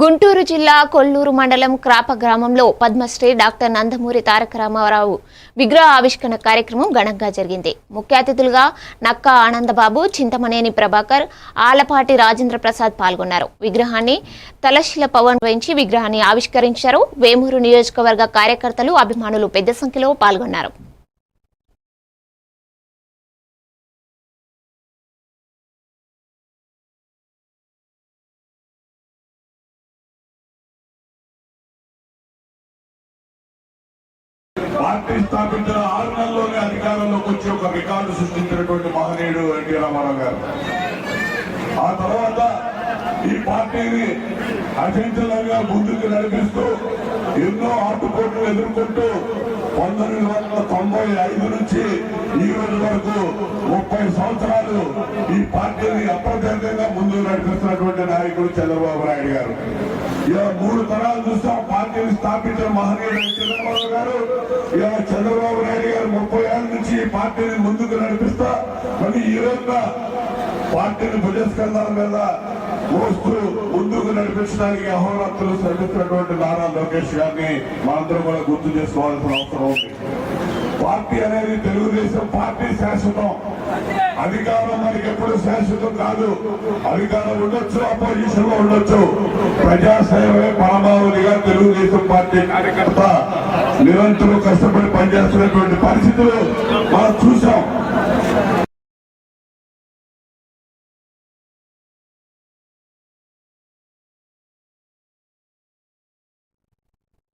గుంటూరు జిల్లా కొల్లూరు మండలం క్రాప గ్రామంలో పద్మశ్రీ డాక్టర్ నందమూరి తారక రామారావు విగ్రహ ఆవిష్కరణ కార్యక్రమం ఘనంగా జరిగింది. ముఖ్య అతిథులుగా నక్కా ఆనందబాబు చింతమనేని ప్రభాకర్ ఆలపాటి రాజేంద్ర ప్రసాద్ పాల్గొన్నారు. విగ్రహాన్ని తలశిల పవన్ వేయించి విగ్రహాన్ని ఆవిష్కరించారు. వేమూరు నియోజకవర్గ కార్యకర్తలు అభిమానులు పెద్ద సంఖ్యలో పాల్గొన్నారు. పార్టీ స్థాపించిన ఆరు నెలల్లోనే అధికారంలోకి వచ్చి ఒక రికార్డు సృష్టించినటువంటి మహనీయుడు ఎన్టీ రామారావు గారు. ఆ తర్వాత ఈ పార్టీని అచంచలంగా ముందుకు నడిపిస్తూ ఎన్నో ఆటుపోట్లు ఎదుర్కొంటూ పంతొమ్మిది వందల తొంభై ఐదు నుంచి ఈ రోజు వరకు ముప్పై సంవత్సరాలు ఈ పార్టీని అప్రత్యేకంగా ముందుకు నడిపిస్తున్నటువంటి నాయకుడు చంద్రబాబు నాయుడు గారు. ఇలా మూడు తరాలు చూస్తాం పార్టీని స్థాపించిన మహనీయుడు చంద్రబాబు గారు ఇలా చంద్రబాబు నాయుడు గారు ముప్పై ఏళ్ళ నుంచి ఈ పార్టీని ముందుకు నడిపిస్తా మరి ఈ రోజున పార్టీని భుజస్కంధాల మీద మోస్తూ ముందుకు నడిపించడానికి అహోరాత్రులు శ్రమిస్తున్నటువంటి నారా లోకేష్ గారిని మనందరం కూడా గుర్తు చేసుకోవాల్సిన అవసరం ఉంది. పార్టీ అనేది తెలుగుదేశం పార్టీ శాశ్వతం. అధికారం మనకి ఎప్పుడు శాశ్వతం కాదు. అధికారం ఉండొచ్చు అపోజిషన్లో ఉండొచ్చు. ప్రజాసేవే పరమావధిగా తెలుగుదేశం పార్టీ కార్యకర్త. నిరంతరం కష్టపడి పనిచేస్తున్నటువంటి పరిస్థితులు మనం చూసాం